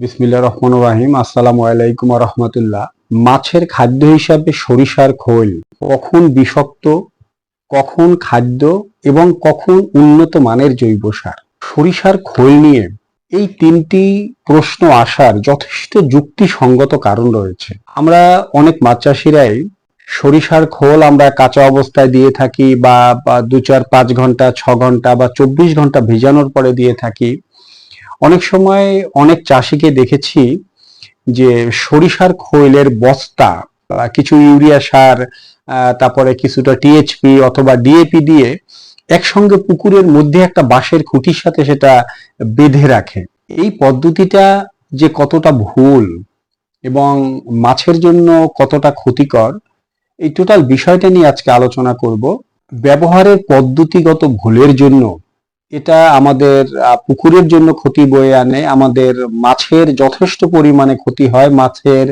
বিসমিল্লা রহমান রাহিম। আসসালামু আলাইকুম রহমতুল্লাহ। মাছের খাদ্য হিসাবে সরিষার খোল কখন বিষাক্ত, কখন খাদ্য এবং কখন উন্নত মানের জৈব সার? সরিষার খোল নিয়ে এই তিনটি প্রশ্ন আসার যথেষ্ট যুক্তিসঙ্গত কারণ রয়েছে। আমরা অনেক মাছ চাষিরাই সরিষার খোল আমরা কাঁচা অবস্থায় দিয়ে থাকি বা দু চার পাঁচ ঘণ্টা, ছ ঘণ্টা বা চব্বিশ ঘণ্টা ভিজানোর পরে দিয়ে থাকি। অনেক সময় অনেক চাষিকে দেখেছি যে সরিষার খৈলের বস্তা কিছু ইউরিয়া সার তারপরে কিছুটা টিএইচপি অথবা ডিএপি দিয়ে একসঙ্গে পুকুরের মধ্যে একটা বাঁশের খুঁটির সাথে সেটা বেঁধে রাখে। এই পদ্ধতিটা যে কতটা ভুল এবং মাছের জন্য কতটা ক্ষতিকর, এই টোটাল বিষয়টা নিয়ে আজকে আলোচনা করব। ব্যবহারের পদ্ধতিগত ভুলের জন্য এটা আমাদের পুকুরের জন্য ক্ষতি বয়ে আনে। আমাদের মাছের যথেষ্ট পরিমাণে ক্ষতি হয়। মাছের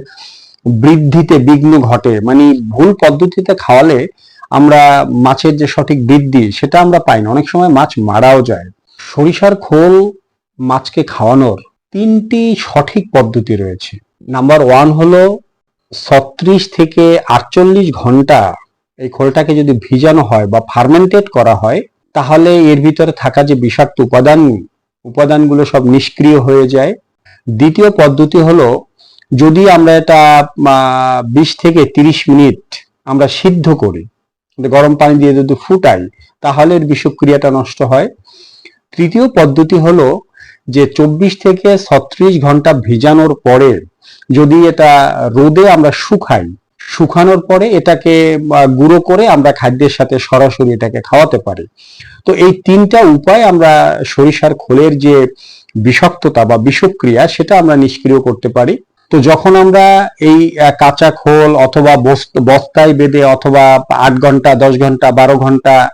বৃদ্ধিতে বিঘ্ন ঘটে। মানে ভুল পদ্ধতিতে খাওয়ালে আমরা মাছের যে সঠিক বৃদ্ধি, সেটা আমরা পাই না। অনেক সময় মাছ মারাও যায়। সরিষার খোল মাছকে খাওয়ানোর তিনটি সঠিক পদ্ধতি রয়েছে। নাম্বার ওয়ান হলো ছত্রিশ থেকে আটচল্লিশ ঘণ্টা এই খোলটাকে যদি ভিজানো হয় বা ফার্মেন্টেড করা হয় তাহলে এর ভিতরে থাকা যে বিষাক্ত উপাদান, উপাদানগুলো সব নিষ্ক্রিয় হয়ে যায়। দ্বিতীয় পদ্ধতি হলো, যদি আমরা এটা বিশ থেকে তিরিশ মিনিট আমরা সিদ্ধ করি গরম পানি দিয়ে যদি ফুটাই, তাহলে এর বিষক্রিয়াটা নষ্ট হয়। তৃতীয় পদ্ধতি হলো যে চব্বিশ থেকে ছত্রিশ ঘণ্টা ভিজানোর পরে যদি এটা রোদে আমরা শুকাই শুকানোর পরে এটাকে গুঁড়ো করে আমরা খাদ্যের সাথে সরাসরি এটাকে খাওয়াতে পারি। তো এই তিনটা উপায় আমরা সরিষার খোলের যে বিষাক্ততা বা বিষক্রিয়া, সেটা আমরা নিষ্ক্রিয় করতে পারি। তো যখন আমরা এই কাঁচা খোল অথবা বস্ত- বস্তায় বেঁধে অথবা আট ঘণ্টা, দশ ঘণ্টা, বারো ঘণ্টা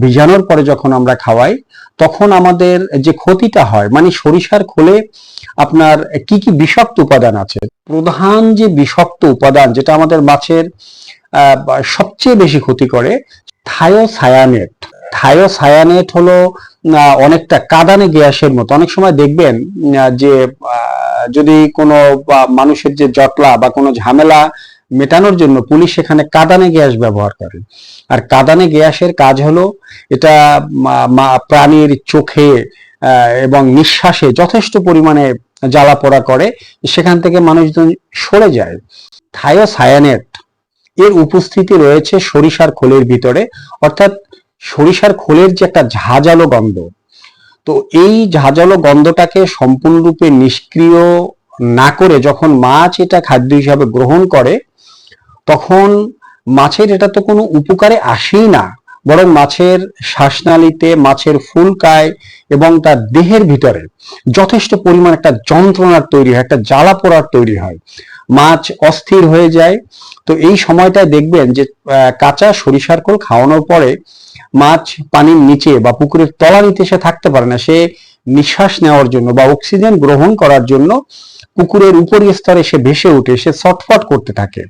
ভিজানোর পরে যখন আমরা খাওয়াই, তখন আমাদের যে ক্ষতিটা হয় মানে সরিষার খোলে আপনার কি কি বিষাক্ত উপাদান আছে? প্রধান যে বিষাক্ত উপাদান যেটা আমাদের মাছের সবচেয়ে বেশি ক্ষতি করে, থায়োসায়ানেট। থায়োসায়ানেট হলো অনেকটা কাদানে গ্যাসের মতো। অনেক সময় দেখবেন যে যদি কোনো মানুষের যে জটলা বা কোনো ঝামেলা মেটানোর জন্য পুলিশ সেখানে কাদানে গ্যাস ব্যবহার করে। আর কাদানে গ্যাসের কাজ হলো, এটা প্রাণীর চোখে এবং নিঃশ্বাসে যথেষ্ট পরিমাণে জ্বালা পোড়া করে, সেখান থেকে মানুষজন সরে যায়। থায়োসায়ানেট, এর উপস্থিতি রয়েছে সরিষার খোলের ভিতরে। অর্থাৎ সরিষার খোলের যে একটা ঝাঁঝালো গন্ধ, তো এই ঝাঁঝালো গন্ধটাকে সম্পূর্ণরূপে নিষ্ক্রিয় না করে যখন মাছ এটা খাদ্য হিসাবে গ্রহণ করে, তখন মাছের এটা তো কোনো উপকারে আসেই না। বরং মাছের শ্বাসনালীতে, মাছের ফুলকায় এবং তার দেহের ভিতরে যথেষ্ট পরিমাণ একটা যন্ত্রণার তৈরি হয়, একটা জ্বালা পোড়ার তৈরি হয়। মাছ অস্থির হয়ে যায়। তো এই সময়টায় দেখবেন যে কাঁচা সরিষার খোল খাওয়ানোর পরে মাছ পানির নিচে বা পুকুরের তলানিতে সে থাকতে পারে না। সে নিঃশ্বাস নেওয়ার জন্য বা অক্সিজেন গ্রহণ করার জন্য পুকুরের উপরি স্তরে সে ভেসে উঠে, সে ছটফট করতে থাকে।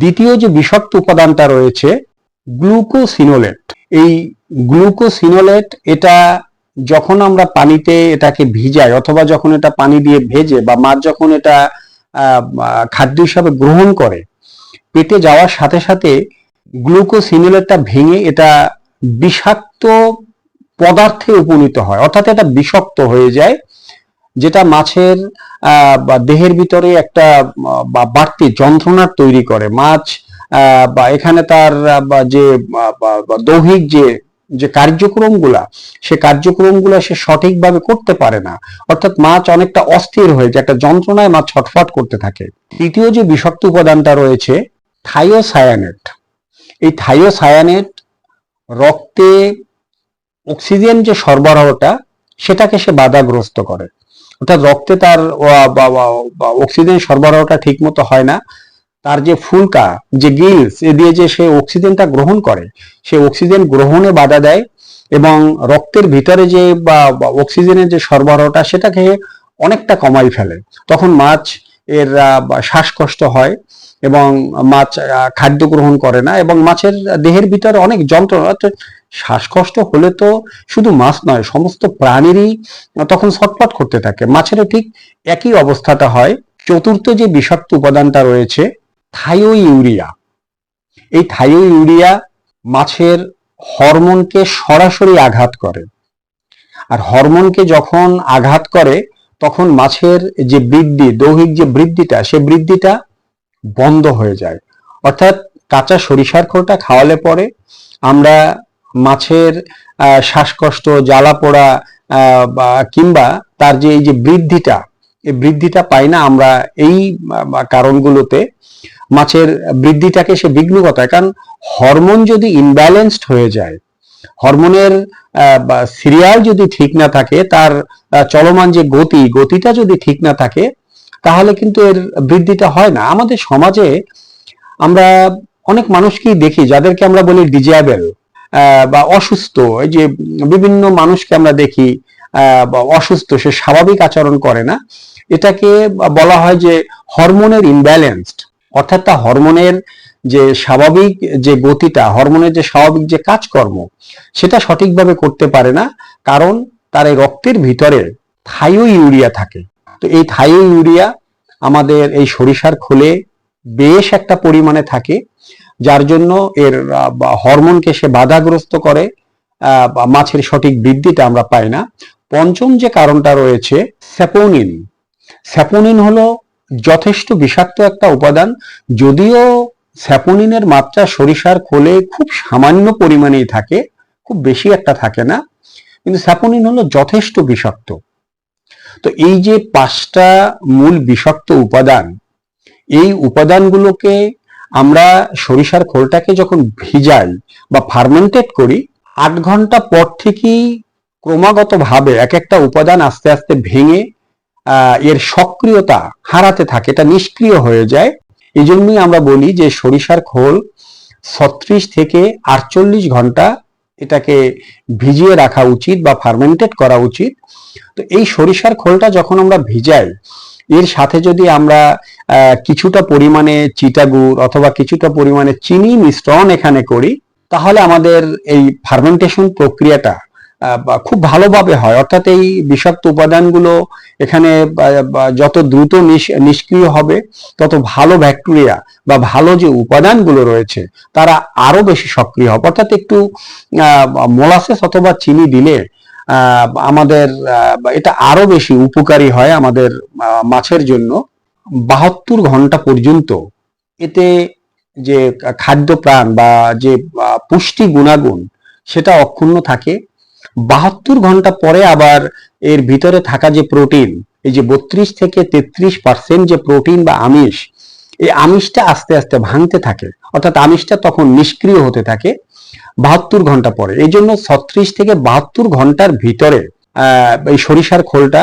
দ্বিতীয় যে বিষাক্ত উপাদানটা রয়েছে গ্লুকোসিনোলেট। এই গ্লুকোসিনোলেট, এটা যখন আমরা পানিতে এটাকে ভিজাই, অথবা যখন এটা পানি দিয়ে ভেজে, বা মাছ যখন এটা খাদ্য হিসাবে গ্রহণ করে, পেটে যাওয়ার সাথে সাথে গ্লুকোসিনোলেটটা ভেঙে এটা বিষাক্ত পদার্থে উপনীত হয়। অর্থাৎ এটা বিষাক্ত হয়ে যায়, যেটা মাছের দেহের ভিতরে একটা বাড়তি যন্ত্রণার তৈরি করে। মাছ বা এখানে তার যে দৈহিক যে যে কার্যক্রমগুলা, সে কার্যক্রমগুলো সে সঠিকভাবে করতে পারে না। অর্থাৎ মাছ অনেকটা অস্থির হয়ে যায়, একটা যন্ত্রণায় মাছ ছটফট করতে থাকে। তৃতীয় যে বিষাক্ত উপাদানটা রয়েছে থায়োসায়ানেট এই থায়োসায়ানেট রক্তে অক্সিজেন যে সরবরাহটা, সেটাকে সে বাধাগ্রস্ত করে। অর্থাৎ রক্তে তার অক্সিজেন সরবরাহটা ঠিক মতো হয় না। তার যে ফুলকা, যে গিলস এ দিয়ে যে সে অক্সিজেনটা গ্রহণ করে, সে অক্সিজেন গ্রহণে বাধা দেয় এবং রক্তের ভিতরে যে বা অক্সিজেনের যে সরবরাহটা, সেটাকে অনেকটা কমাই ফেলে। তখন মাছ এর শ্বাসকষ্ট হয় এবং মাছ খাদ্য গ্রহণ করে না এবং মাছের দেহের ভিতরে অনেক যন্ত্রণা শ্বাসকষ্ট হলে তো শুধু মাছ নয়, সমস্ত প্রাণীরই তখন ছটফট করতে থাকে। মাছেরও ঠিক একই অবস্থাটা হয়। চতুর্থ যে বিষাক্ত উপাদানটা রয়েছে থাইও ইউরিয়া এই থাইও ইউরিয়া মাছের হরমোনকে সরাসরি আঘাত করে। আর হরমোনকে যখন আঘাত করে, তখন মাছের যে বৃদ্ধি, দৈহিক যে বৃদ্ধিটা, সে বৃদ্ধিটা বন্ধ হয়ে যায়। অর্থাৎ কাঁচা সরিষার খোলটা খাওয়ালে পরে আমরা মাছের শ্বাসকষ্ট জ্বালা পোড়া কিংবা তার যে এই যে বৃদ্ধিটা এই বৃদ্ধিটা পাই না, আমরা এই কারণগুলোতে মাছের বৃদ্ধিটাকে সে বিঘ্ন ঘটায়। কারণ হরমোন যদি ইনব্যালেন্সড হয়ে যায়, হরমোনের সিরিয়াল যদি ঠিক না থাকে, তার চলমান যে গতি, গতিটা যদি ঠিক না থাকে, তাহলে কিন্তু এর বৃদ্ধিটা হয় না। আমাদের সমাজে আমরা অনেক মানুষকেই দেখি যাদেরকে আমরা বলি ডিজেবল বা অসুস্থ। এই যে বিভিন্ন মানুষকে আমরা দেখি অসুস্থ, সে স্বাভাবিক আচরণ করে না। এটাকে বলা হয় যে হরমোনের ইনব্যালেন্সড অর্থাৎ তা হরমোনের যে স্বাভাবিক যে গতিটা, হরমোনের যে স্বাভাবিক যে কাজকর্ম, সেটা সঠিকভাবে করতে পারে না, কারণ তার এই রক্তের ভিতরে থাইও ইউরিয়া থাকে। তো এই থাইও ইউরিয়া আমাদের এই সরিষার খোলে বেশ একটা পরিমাণে থাকে, যার জন্য এর হরমোনকে সে বাধাগ্রস্ত করে মাছের সঠিক বৃদ্ধিটা আমরা পাই না। পঞ্চম যে কারণটা রয়েছে স্যাপোনিন স্যাপোনিন হলো যথেষ্ট বিষাক্ত একটা উপাদান। যদিও স্যাপোনিনের মাত্রা সরিষার খোলে খুব সামান্য পরিমাণেই থাকে, খুব বেশি একটা থাকে না, কিন্তু স্যাপোনিন হলো যথেষ্ট বিষাক্ত। তো এই যে পাঁচটা মূল বিষাক্ত উপাদান, এই উপাদানগুলোকে আমরা সরিষার খোলটাকে যখন ভিজাই বা ফার্মেন্টেড করি, আট ঘণ্টা পর থেকেই ক্রমাগতভাবে এক একটা উপাদান আস্তে আস্তে ভেঙে এর সক্রিয়তা হারাতে থাকে, এটা নিষ্ক্রিয় হয়ে যায়। এই জন্যই আমরা বলি যে সরিষার খোল ছত্রিশ থেকে আটচল্লিশ ঘণ্টা এটাকে ভিজিয়ে রাখা উচিত বা ফার্মেন্টেড করা উচিত। তো এই সরিষার খোলটা যখন আমরা ভিজাই, এর সাথে যদি আমরা কিছুটা পরিমাণে চিটাগুড় অথবা কিছুটা পরিমাণে চিনি মিশ্রণ এখানে করি, তাহলে আমাদের এই ফার্মেন্টেশন প্রক্রিয়াটা খুব ভালোভাবে হয়। অর্থাৎ এই বিষাক্ত উপাদানগুলো এখানে যত দ্রুত নিষ্ক্রিয় হবে, তত ভালো ব্যাকটেরিয়া বা ভালো যে উপাদানগুলো রয়েছে, তারা আরও বেশি সক্রিয় হবে। অর্থাৎ একটু মোলাসেস অথবা চিনি দিলে আমাদের এটা আরও বেশি উপকারী হয় আমাদের মাছের জন্য। বাহাত্তর ঘণ্টা পর্যন্ত এতে যে খাদ্য প্রাণ বা যে পুষ্টি গুণাগুণ, সেটা অক্ষুণ্ণ থাকে। বাহাত্তর ঘণ্টা পরে আবার এর ভিতরে থাকা যে প্রোটিন এই যে বত্রিশ থেকে তেত্রিশ পার্সেন্ট যে প্রোটিন বা আমিষ, এই আমিষটা আস্তে আস্তে ভাঙতে থাকে। অর্থাৎ আমিষটা তখন নিষ্ক্রিয় হতে থাকে বাহাত্তর ঘণ্টা পরে। এই জন্য ছত্রিশ থেকে বাহাত্তর ঘণ্টার ভিতরে এই সরিষার খোলটা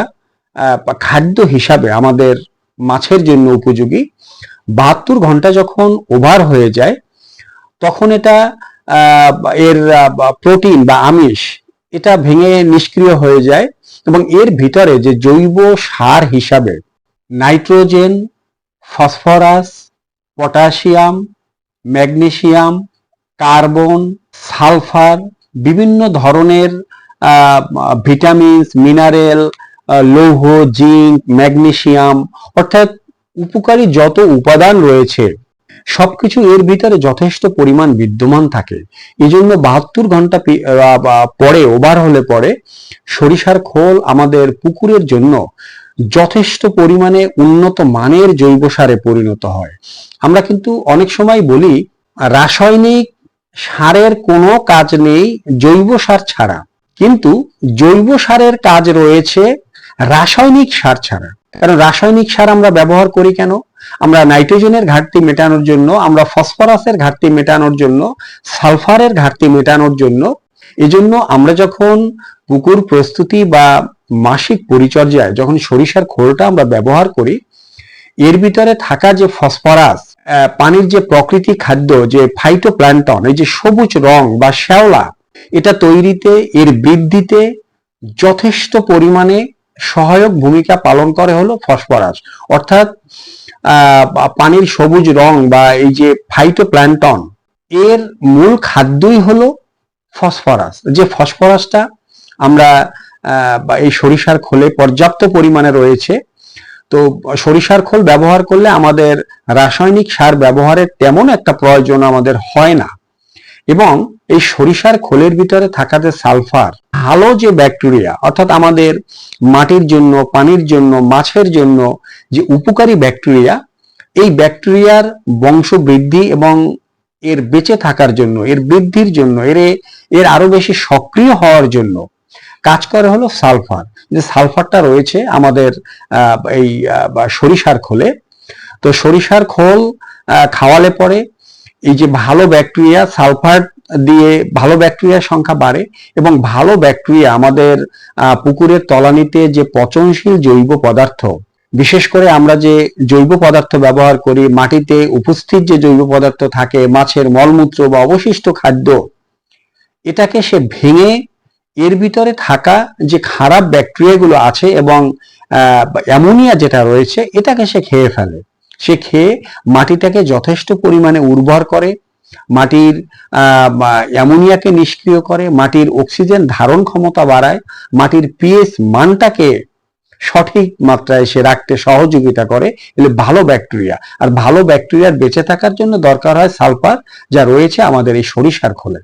খাদ্য হিসাবে আমাদের মাছের জন্য উপযোগী। বাহাত্তর ঘণ্টা যখন ওভার হয়ে যায়, তখন এটা এর প্রোটিন বা আমিষ এটা ভেঙে নিষ্ক্রিয় হয়ে যায় এবং এর ভিতরে যে জৈব সার হিসাবে nitrogen, phosphorus, potassium, magnesium, carbon, sulphur, বিভিন্ন ধরনের ভিটামিনস, মিনারেল লৌহ, জিঙ্ক, ম্যাগনেশিয়াম অর্থাৎ উপকারী যত উপাদান রয়েছে সবকিছু এর ভিতরে যথেষ্ট পরিমাণ বিদ্যমান থাকে। এই জন্য বাহাত্তর ঘণ্টা পরে, ওভার হলে পরে সরিষার খোল আমাদের পুকুরের জন্য যথেষ্ট পরিমাণে উন্নত মানের জৈব সারে পরিণত হয়। আমরা কিন্তু অনেক সময় বলি, রাসায়নিক সারের কোনো কাজ নেই জৈব সার ছাড়া। কিন্তু জৈব সারের কাজ রয়েছে রাসায়নিক সার ছাড়া। কারণ রাসায়নিক সার আমরা ব্যবহার করি কেন? আমরা নাইট্রোজেনের ঘাটতি মেটানোর জন্য, আমরা ফসফরাসের ঘাটতি মেটানোর জন্য, সালফারের ঘাটতি মেটানোর জন্য, এজন্য আমরা যখন পুকুর প্রস্তুতি বা মাসিক পরিচর্যায় যখন সরিষার খোলটা আমরা ব্যবহার করি, এর ভিতরে থাকা যে ফসফরাস পানির যে প্রকৃতি খাদ্য, যে ফাইটোপ্ল্যান্টন এই যে সবুজ রং বা শ্যাওলা, এটা তৈরিতে, এর বৃদ্ধিতে যথেষ্ট পরিমাণে সহায়ক ভূমিকা পালন করে হলো ফসফরাস। অর্থাৎ পানির সবুজ রং বা এই যে ফাইটোপ্ল্যান্টন এর মূল খাদ্যই হলো ফসফরাস। যে ফসফরাসটা আমরা এই সরিষার খোলে পর্যাপ্ত পরিমাণে রয়েছে। তো সরিষার খোল ব্যবহার করলে আমাদের রাসায়নিক সার ব্যবহারের তেমন একটা প্রয়োজন আমাদের হয় না। এবং এই সরিষার খোলের ভিতরে থাকা যে সালফার, ভালো যে ব্যাকটেরিয়া, অর্থাৎ আমাদের মাটির জন্য, পানির জন্য, মাছের জন্য যে উপকারী ব্যাকটেরিয়া, এই ব্যাকটেরিয়ার বংশ বৃদ্ধি এবং এর বেঁচে থাকার জন্য, এর বৃদ্ধির জন্য, এর এর আরও বেশি সক্রিয় হওয়ার জন্য কাজ করে হলো সালফার। যে সালফারটা রয়েছে আমাদের এই সরিষার খোলে, তো সরিষার খোল খাওয়ালে পরে এই যে ভালো ব্যাকটেরিয়া, সালফার দিয়ে ভালো ব্যাকটেরিয়ার সংখ্যা বাড়ে এবং ভালো ব্যাকটেরিয়া আমাদের পুকুরের তলানিতে যে পচনশীল জৈব পদার্থ, বিশেষ করে আমরা যে জৈব পদার্থ ব্যবহার করি, মাটিতে উপস্থিত যে জৈব পদার্থ থাকে, মাছের মলমূত্র বা অবশিষ্ট খাদ্য, এটাকে সে ভেঙে এর ভিতরে থাকা যে খারাপ ব্যাকটেরিয়াগুলো আছে এবং অ্যামোনিয়া যেটা রয়েছে, এটাকে সে খেয়ে ফেলে। সে খেয়ে মাটিটাকে যথেষ্ট পরিমাণে উর্বর করে, মাটির অ্যামোনিয়াকে নিষ্ক্রিয় করে, মাটির অক্সিজেন ধারণ ক্ষমতা বাড়ায়, মাটির পিএইচ মানটাকে সঠিক মাত্রায় সে রাখতে সহযোগিতা করে, এগুলো ভালো ব্যাকটেরিয়া। আর ভালো ব্যাকটেরিয়ার বেঁচে থাকার জন্য দরকার হয় সালফার, যা রয়েছে আমাদের এই সরিষার খোলে।